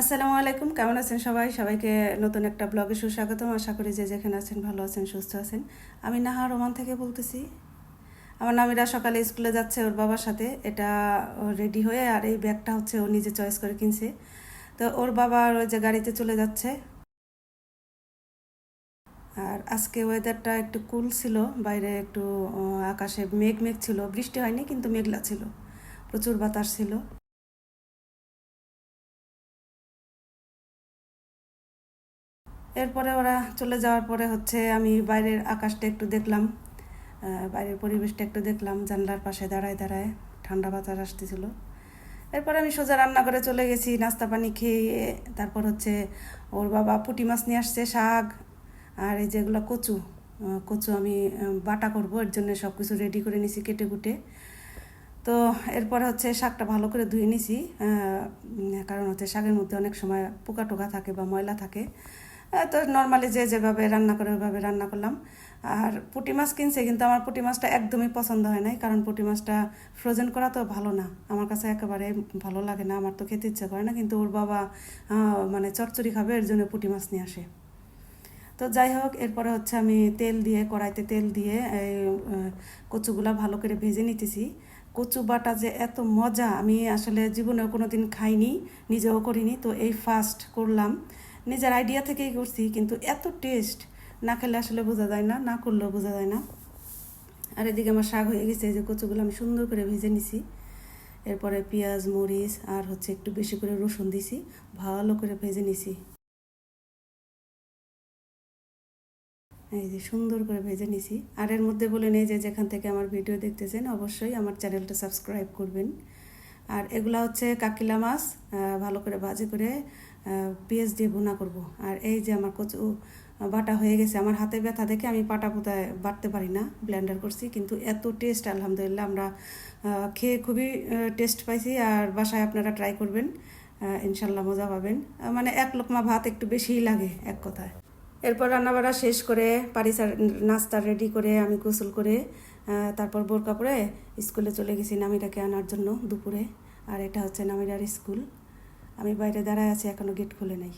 আসসালামু আলাইকুম, কেমন আছেন সবাই? সবাইকে নতুন একটা ব্লগে সুস্বাগতম। আশা করি যে যেখানে আছেন, ভালো আছেন, সুস্থ আছেন। আমি নাহা রোমান থেকে বলতেছি। আমার নামিরা সকালে স্কুলে যাচ্ছে ওর বাবার সাথে। এটা রেডি হয়ে আর এই ব্যাগটা হচ্ছে ও নিজে চয়েস করে কিনছে। তো ওর বাবা ওই যে গাড়িতে চলে যাচ্ছে। আর আজকে ওয়েদারটা একটু কুল ছিল। বাইরে একটু আকাশে মেঘ মেঘ ছিল। বৃষ্টি হয়নি, কিন্তু মেঘলা ছিল। প্রচুর বাতাস ছিল। এরপরে ওরা চলে যাওয়ার পরে হচ্ছে আমি বাইরের আকাশটা একটু দেখলাম বাইরের পরিবেশটা একটু দেখলাম, জানলার পাশে দাঁড়ায় দাঁড়ায় ঠান্ডা বাতাস আসতেছিল। এরপর আমি সোজা রান্না করে চলে গেছি, নাস্তা পানি খেয়ে, তারপর হচ্ছে ওর বাবা পুঁটি মাছ নিয়ে আসছে, শাক আর এই যেগুলো কচু কচু আমি বাটা করব, এর জন্য সব কিছু রেডি করে নিছি কেটে কুটে। তো এরপরে হচ্ছে শাকটা ভালো করে ধুয়ে নিছি কারণ হচ্ছে শাকের মধ্যে অনেক সময় পোকা টোকা থাকে বা ময়লা থাকে। তো নর্মালি যে যেভাবে রান্না করে ওইভাবে রান্না করলাম। আর পুঁটি মাছ কিনছে, কিন্তু আমার পুঁটি মাছটা একদমই পছন্দ হয় নাই, কারণ পুঁটি মাছটা ফ্রোজেন করা তো ভালো না। আমার কাছে একেবারে ভালো লাগে না, আমার তো খেতে ইচ্ছে করে না, কিন্তু ওর বাবা মানে চচ্চড়ি খাবে, এর জন্য পুঁটি মাছ নিয়ে আসে। তো যাই হোক, এরপরে হচ্ছে আমি তেল দিয়ে, কড়াইতে তেল দিয়ে, এই কচুগুলা ভালো করে ভেজে নিতেছি। কচু বাটা যে এত মজা, আমি আসলে জীবনেও কোনো দিন খাইনি, নিজেও করিনি, তো এই ফার্স্ট করলাম। নিজের আইডিয়া থেকেই করছি, কিন্তু এত টেস্ট না খেলে আসলে বোঝা যায় না না করলেও বোঝা যায় না। আর এদিকে আমার শাক হয়ে গেছে যে কচুগুলো আমি সুন্দর করে ভেজে নিছি। এরপরে পেঁয়াজ, মরিচ আর হচ্ছে একটু বেশি করে রসুন দিছি, ভালো করে ভেজে নিছি। এই যে সুন্দর করে ভেজে নিছি। আর এর মধ্যে বলে নেই যে যেখান থেকে আমার ভিডিও দেখতেছেন, অবশ্যই আমার চ্যানেলটা সাবস্ক্রাইব করবেন। আর এগুলা হচ্ছে কাকিলা মাছ ভালো করে ভাজি করে পেঁয়াজ দিয়ে ভুনা করব। আর এই যে আমার কচু বাটা হয়ে গেছে, আমার হাতে ব্যথা দেখে আমি পাটা পুতায় বাটতে পারি না ব্লেন্ডার করছি, কিন্তু এত টেস্ট আলহামদুলিল্লাহ আমরা খেয়ে খুবই টেস্ট পাইছি, আর বাসায় আপনারা ট্রাই করবেন ইনশাল্লাহ মজা পাবেন। মানে এক লোকমা ভাত একটু বেশিই লাগে, এক কথায়। এরপর রান্নাবাড়া শেষ করে পারিসার নাস্তা রেডি করে আমি গোসল করে তারপর বোরকা পরে স্কুলে চলে গেছি নামিটাকে আনার জন্য দুপুরে। আর এটা হচ্ছে নামিরার স্কুল। আমি বাইরে দাঁড়ায় আছি এখনও গেট খুলে নাই।